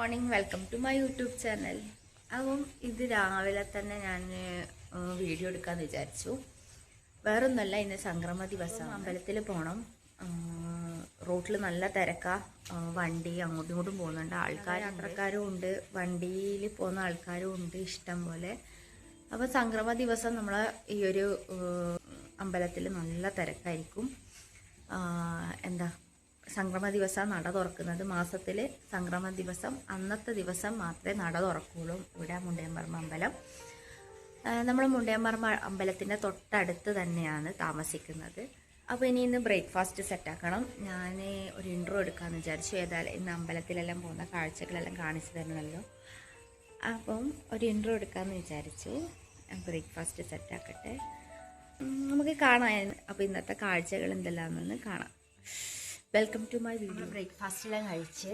Morning welcome to my YouTube channel അപ്പം ഇത് രാവിലെ തന്നെ ഞാൻ വീഡിയോ എടുക്കാമെന്ന് വിചാരിച്ചു. വേറൊന്നുമല്ല ഇന്ന് സംക്രമ ദിവസം. അമ്പലത്തിൽ പോകണം റോട്ടിൽ നല്ല തിരക്കാ. വണ്ടി അങ്ങോട്ടും ഇങ്ങോട്ടും പോകുന്നുണ്ട്. ആൾക്കാർ യാത്രക്കാരും ഉണ്ട്. വണ്ടിയിൽ പോകുന്ന ആൾക്കാരും ഉണ്ട് ഇഷ്ടം പോലെ. അപ്പോൾ സംക്രമ ദിവസം നമ്മൾ ഈ ഒരു അമ്പലത്തിൽ നല്ല തിരക്കായിരിക്കും. എന്താ? സംക്രമ ദിവസം നട തുറക്കുന്നത് മാസത്തിൽ സംക്രമ ദിവസം. അന്നത്തെ ദിവസം മാത്രമേ നട തുറക്കുള്ളൂ. ഇവിടെ മുണ്ടയമ്പറമ്പ് അമ്പലം. നമ്മൾ മുണ്ടയമ്പറമ്പ് അമ്പലത്തിന്റെ തൊട്ടടുത്ത് തന്നെയാണ് താമസിക്കുന്നത്. അപ്പോൾ ഇനി ഇന്ന് ബ്രേക്ക്ഫാസ്റ്റ് സെറ്റാക്കണം. ഞാൻ ഒരു ഇൻട്രോ എടുക്കാമെന്ന് വിചാരിച്ചു. ഏതായാലും ഇന്ന് അമ്പലത്തിലെല്ലാം പോകുന്ന കാഴ്ചകളെല്ലാം കാണിച്ചു തരണമല്ലോ. അപ്പം ഒരു ഇൻട്രോ എടുക്കാമെന്ന് വിചാരിച്ചു. ബ്രേക്ക്ഫാസ്റ്റ് സെറ്റാക്കട്ടെ. നമുക്ക് കാണാം അപ്പോൾ ഇന്നത്തെ കാഴ്ചകൾ എന്തെല്ലാമെന്ന് കാണാം. Welcome to my video breakfast എല്ലാം കഴിച്ച്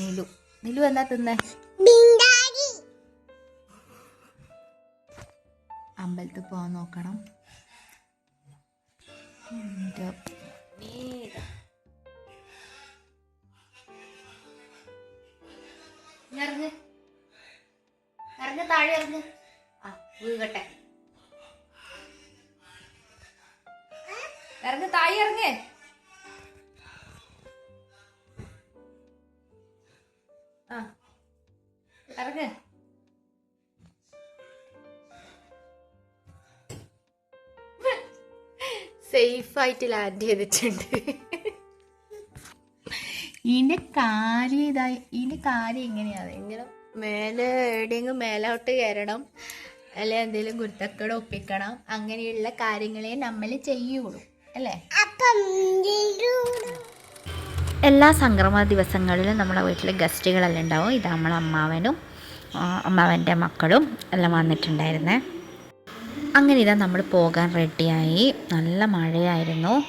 നിലു. നിലു എന്നാ തിന്നേ? അമ്പലത്തിൽ പോകാൻ നോക്കണം. ഇറങ്ങ്. ഇറങ്ങ് താഴെ ഇറങ്ങ്. ആ വീകട്ടെ ഇറങ്ങ്. ആ ഇറങ്ങ്. സേഫ് ആയിട്ട് ലാൻഡ് ചെയ്തിട്ടുണ്ട്. ഇതിന്റെ കാര്യം ഇതായി ഇതിന്റെ കാര്യം ഇങ്ങനെയാണ് ഇങ്ങനെ മേലെ എവിടെയെങ്കിലും മേലോട്ട് കയറണം. അല്ലെ എന്തെങ്കിലും ഗുരുത്തക്കട ഒപ്പിക്കണം. അങ്ങനെയുള്ള കാര്യങ്ങളെ നമ്മൾ ചെയ്യുള്ളൂ. അല്ലേ? എല്ലാ സംക്രമ ദിവസങ്ങളിലും നമ്മുടെ വീട്ടിലെ ഗസ്റ്റുകളെല്ലാം ഉണ്ടാവും. ഇത് നമ്മളെ അമ്മാവനും അമ്മാവന്റെ മക്കളും എല്ലാം വന്നിട്ടുണ്ടായിരുന്നേ. അങ്ങനെ ഇതാ നമ്മൾ പോകാൻ റെഡിയായി. നല്ല മഴയായിരുന്നു.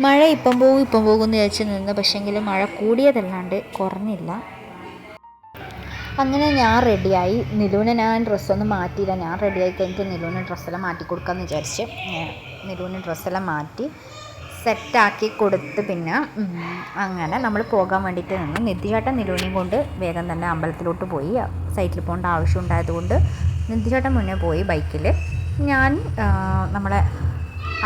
മഴ ഇപ്പം പോകും ഇപ്പം പോകുമെന്ന് വിചാരിച്ച് നിന്ന്. പക്ഷേങ്കിൽ മഴ കൂടിയതല്ലാണ്ട് കുറഞ്ഞില്ല. അങ്ങനെ ഞാൻ റെഡിയായി നിലൂനെ ഞാൻ ഡ്രസ്സൊന്നും മാറ്റിയില്ല. ഞാൻ റെഡിയായി കഴിഞ്ഞിട്ട് നിലൂന് ഡ്രസ്സെല്ലാം മാറ്റി കൊടുക്കാമെന്ന് വിചാരിച്ച് ഞാൻ നിലുവിന് ഡ്രസ്സെല്ലാം മാറ്റി സെറ്റാക്കി കൊടുത്ത് പിന്നെ അങ്ങനെ നമ്മൾ പോകാൻ വേണ്ടിയിട്ട് നിന്ന് നിധിയേട്ടൻ നിലൂനെയും കൊണ്ട് വേഗം തന്നെ അമ്പലത്തിലോട്ട് പോയി. സൈറ്റിൽ പോകേണ്ട ആവശ്യം ഉണ്ടായതുകൊണ്ട് നിധിയേട്ടൻ മുന്നേ പോയി ബൈക്കിൽ ഞാൻ നമ്മളെ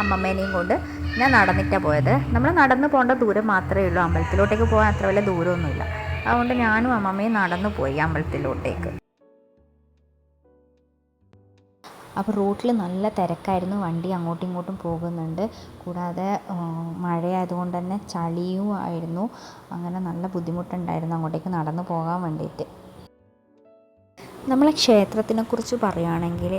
അമ്മമ്മേനെയും കൊണ്ട് ഞാൻ നടന്നിട്ടാണ് പോയത്. നമ്മൾ നടന്ന് പോകേണ്ട ദൂരം മാത്രമേ ഉള്ളൂ. അമ്പലത്തിലോട്ടേക്ക് പോകാൻ അത്ര വലിയ ദൂരമൊന്നുമില്ല. അതുകൊണ്ട് ഞാനും അമ്മമ്മയും നടന്നു പോയി അമ്പലത്തിലോട്ടേക്ക്. അപ്പോൾ റോട്ടിൽ നല്ല തിരക്കായിരുന്നു. വണ്ടി അങ്ങോട്ടും ഇങ്ങോട്ടും പോകുന്നുണ്ട്. കൂടാതെ മഴയായതുകൊണ്ട് തന്നെ ചളിയും ആയിരുന്നു. അങ്ങനെ നല്ല ബുദ്ധിമുട്ടുണ്ടായിരുന്നു അങ്ങോട്ടേക്ക് നടന്നു പോകാൻ വേണ്ടിയിട്ട്. നമ്മളെ ക്ഷേത്രത്തിനെക്കുറിച്ച് പറയുകയാണെങ്കിൽ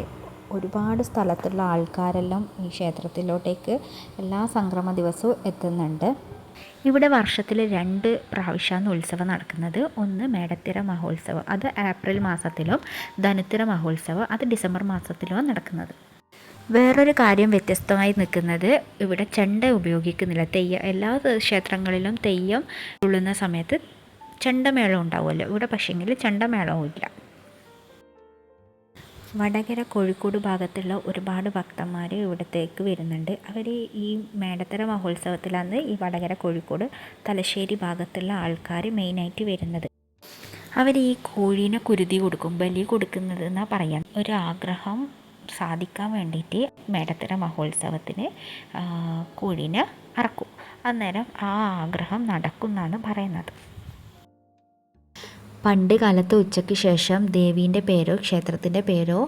ഒരുപാട് സ്ഥലത്തുള്ള ആൾക്കാരെല്ലാം ഈ ക്ഷേത്രത്തിലോട്ടേക്ക് എല്ലാ സംക്രമ ദിവസവും എത്തുന്നുണ്ട്. ഇവിടെ വർഷത്തിൽ രണ്ട് പ്രാവശ്യമാണ് ഉത്സവം നടക്കുന്നത്. ഒന്ന് മേടത്തിര മഹോത്സവം അത് ഏപ്രിൽ മാസത്തിലും ധനുത്തിര മഹോത്സവം അത് ഡിസംബർ മാസത്തിലുമാണ് നടക്കുന്നത്. വേറൊരു കാര്യം വ്യത്യസ്തമായി നിൽക്കുന്നത് ഇവിടെ ചെണ്ട ഉപയോഗിക്കുന്നില്ല. തെയ്യം എല്ലാ ക്ഷേത്രങ്ങളിലും തെയ്യം ഉള്ളുന്ന സമയത്ത് ചെണ്ടമേളം ഉണ്ടാവുമല്ലോ. ഇവിടെ പക്ഷേങ്കിൽ ചെണ്ടമേളവും ഇല്ല വടകര കോഴിക്കോട് ഭാഗത്തുള്ള ഒരുപാട് ഭക്തന്മാർ ഇവിടത്തേക്ക് വരുന്നുണ്ട്. അവർ ഈ മേടത്തര മഹോത്സവത്തിലാണ് ഈ വടകര കോഴിക്കോട് തലശ്ശേരി ഭാഗത്തുള്ള ആൾക്കാർ മെയിനായിട്ട് വരുന്നത്. അവർ ഈ കോഴീനെ കുരുതി കൊടുക്കും ബലി കൊടുക്കുന്നത് എന്നാണ് പറയാൻ ഒരു ആഗ്രഹം സാധിക്കാൻ വേണ്ടിയിട്ട് മേടത്തര മഹോത്സവത്തിന് കോഴീനെ അറക്കും. അന്നേരം ആ ആഗ്രഹം നടക്കുന്നാണ് പറയുന്നത്. പണ്ട് കാലത്ത് ഉച്ചയ്ക്ക് ശേഷം ദേവീന്റെ പേരോ ക്ഷേത്രത്തിന്റെ പേരോ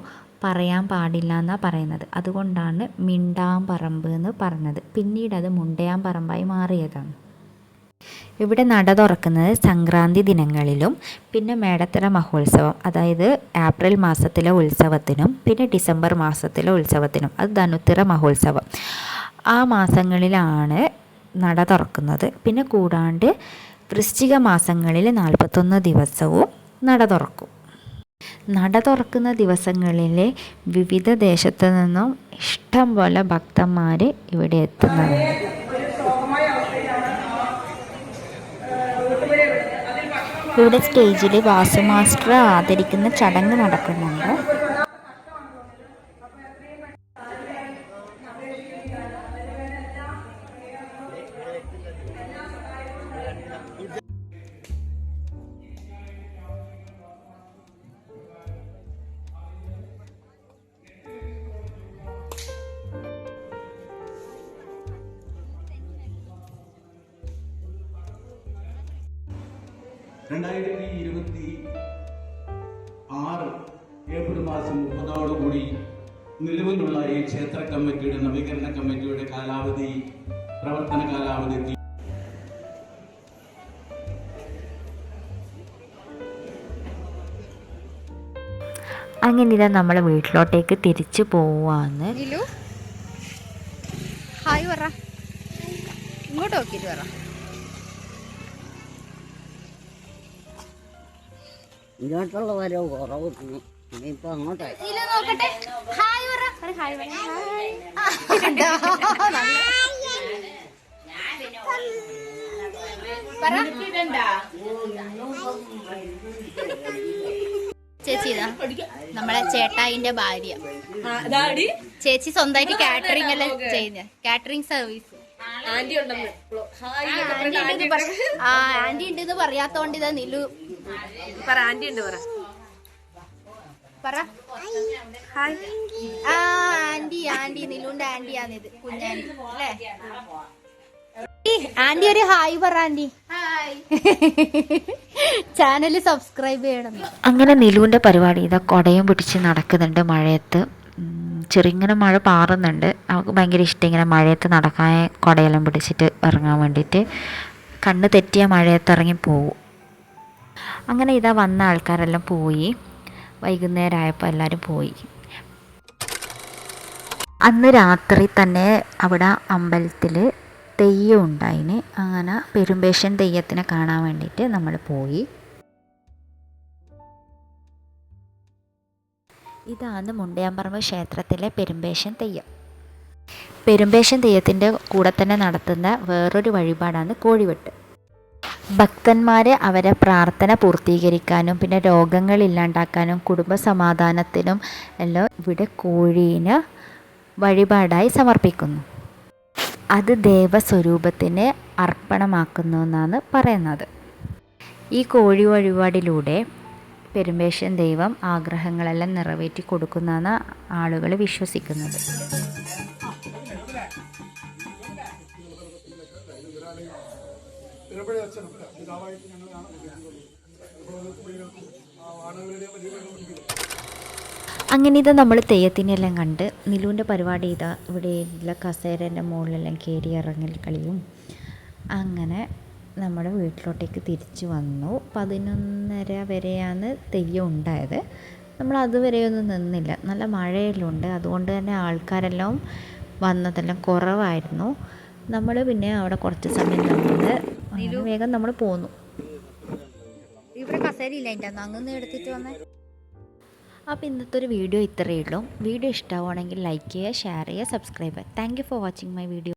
പറയാൻ പാടില്ല എന്നാണ് പറയുന്നത്. അതുകൊണ്ടാണ് മിണ്ടാമ്പറമ്പ് എന്ന് പറഞ്ഞത്. പിന്നീട് അത് മുണ്ടയാമ്പറമ്പായി മാറിയതാണ്. ഇവിടെ നട തുറക്കുന്നത് സംക്രാന്തി ദിനങ്ങളിലും പിന്നെ മേടത്തറ മഹോത്സവം അതായത് ഏപ്രിൽ മാസത്തിലെ ഉത്സവത്തിനും പിന്നെ ഡിസംബർ മാസത്തിലെ ഉത്സവത്തിനും അത് ധനുത്തിറ മഹോത്സവം. ആ മാസങ്ങളിലാണ് നട തുറക്കുന്നത്. പിന്നെ കൂടാണ്ട് വൃശ്ചിക മാസങ്ങളിൽ നാൽപ്പത്തൊന്ന് ദിവസവും നട തുറക്കും. നട തുറക്കുന്ന ദിവസങ്ങളിൽ വിവിധ ദേശത്തു നിന്നും ഇഷ്ടം പോലെ ഭക്തന്മാർ ഇവിടെ എത്തുന്നത് ഇവിടെ സ്റ്റേജിൽ വാസു മാസ്റ്റർ ആദരിക്കുന്ന ചടങ്ങ് നടക്കുന്നുണ്ട്. രണ്ടായിരത്തി ഇരുപത്തി ആറ് ഏപ്രിൽ മാസം മുപ്പതോടുകൂടി നിലവിലുള്ള ഈ ക്ഷേത്ര കമ്മിറ്റിയുടെ നവീകരണ കമ്മിറ്റിയുടെ കാലാവധി പ്രവർത്തന കാലാവധി അങ്ങനെ ഇതാ നമ്മൾ വീട്ടിലോട്ടേക്ക് തിരിച്ചു പോവാന്ന്. ഹായ് പറ. ഇങ്ങോട്ട് നോക്കിയിട്ട് പറ. ഇങ്ങോട്ടുള്ള വരവ് കുറവ് ഇനിയിപ്പോ അങ്ങോട്ടായി പറ. ചേച്ചി ഇതാ. നമ്മളെ ചേട്ടായിന്റെ ഭാര്യ. ചേച്ചി സ്വന്തമായിട്ട് കാറ്ററിംഗ് എല്ലാം ചെയ്യുന്ന. കാറ്ററിംഗ് സർവീസ് ആന്റി ആ ആന്റി ഉണ്ടെന്ന് പറയാത്തോണ്ട് ഇതാ നിലു പറ ആന്റി ഉണ്ട് പറ. പറ. ആ ആന്റി ആന്റി നിലുന്റെ ആന്റിയാണിത് കുഞ്ഞാന്റി അല്ലേ? ആന്റി ഒരു ഹായ് പറ ആന്റി. ചാനൽ സബ്സ്ക്രൈബ് ചെയ്യണം. അങ്ങനെ നിലുവിന്റെ പരിപാടി ഇതാ കൊടയും പിടിച്ച് നടക്കുന്നുണ്ട് മഴയത്ത്. ചെറിയങ്ങനെ ചെറുങ്ങനെ മഴ പാറുന്നുണ്ട്. അവൾക്ക് ഭയങ്കര ഇഷ്ടം ഇങ്ങനെ മഴയത്ത് നടക്കാൻ കൊടയെല്ലാം പിടിച്ചിട്ട് ഇറങ്ങാൻ വേണ്ടിയിട്ട്. കണ്ണ് തെറ്റിയ മഴയത്ത് ഇറങ്ങി പോവും. അങ്ങനെ ഇതാ വന്ന ആൾക്കാരെല്ലാം പോയി. വൈകുന്നേരം ആയപ്പോൾ എല്ലാവരും പോയി. അന്ന് രാത്രി തന്നെ അവിടെ അമ്പലത്തിൽ തെയ്യം ഉണ്ടായിന്. അങ്ങനെ പെരുമ്പേശൻ തെയ്യത്തിനെ കാണാൻ വേണ്ടിയിട്ട് നമ്മൾ പോയി. ഇതാണ് മുണ്ടയാമ്പറമ്പ് ക്ഷേത്രത്തിലെ പെരുമ്പേശൻ തെയ്യം. പെരുമ്പേശൻ തെയ്യത്തിന്റെ കൂടെ തന്നെ നടത്തുന്ന വേറൊരു വഴിപാടാണ് കോഴിവെട്ട്. ഭക്തന്മാർ അവരെ പ്രാർത്ഥന പൂർത്തീകരിക്കാനും പിന്നെ രോഗങ്ങൾ ഇല്ലാണ്ടാക്കാനും കുടുംബ സമാധാനത്തിനും എല്ലാം ഇവിടെ കോഴീന് വഴിപാടായി സമർപ്പിക്കുന്നു. അത് ദേവസ്വരൂപത്തിന് അർപ്പണമാക്കുന്നു എന്നാണ് പറയുന്നത്. ഈ കോഴി വഴിപാടിലൂടെ പെരുമ്പേശൻ ദൈവം ആഗ്രഹങ്ങളെല്ലാം നിറവേറ്റി കൊടുക്കുന്നാണ് ആളുകൾ വിശ്വസിക്കുന്നത്. അങ്ങനെ ഇത് നമ്മൾ തെയ്യത്തിനെല്ലാം കണ്ട് നിലുവിന്റെ പരിപാടി ഇതാ. ഇവിടെ ഉള്ള കസേരന്റെ മുകളിലെല്ലാം കയറി ഇറങ്ങൽ കളിയും. അങ്ങനെ നമ്മുടെ വീട്ടിലോട്ടേക്ക് തിരിച്ചു വന്നു. പതിനൊന്നര വരെയാണ് തെയ്യം ഉണ്ടായത്. നമ്മൾ അതുവരെയൊന്നും നിന്നില്ല. നല്ല മഴയെല്ലാം ഉണ്ട് അതുകൊണ്ട് തന്നെ ആൾക്കാരെല്ലാം വന്നതെല്ലാം കുറവായിരുന്നു. നമ്മൾ പിന്നെ അവിടെ കുറച്ച് സമയം നിന്ന് അങ്ങനെ വേഗം നമ്മൾ പോന്നു. ഇവിടെ കസേരയില്ല അതിന്റെ അങ്ങനെ എടുത്തിട്ട് വന്നേ. അപ്പോൾ ഇന്നത്തെ ഒരു വീഡിയോ ഇത്രയേ ഉള്ളൂ. വീഡിയോ ഇഷ്ടമാവുകയാണെങ്കിൽ ലൈക്ക് ചെയ്യുക ഷെയർ ചെയ്യുക സബ്സ്ക്രൈബ് ചെയ്യുക. Thank you for watching my video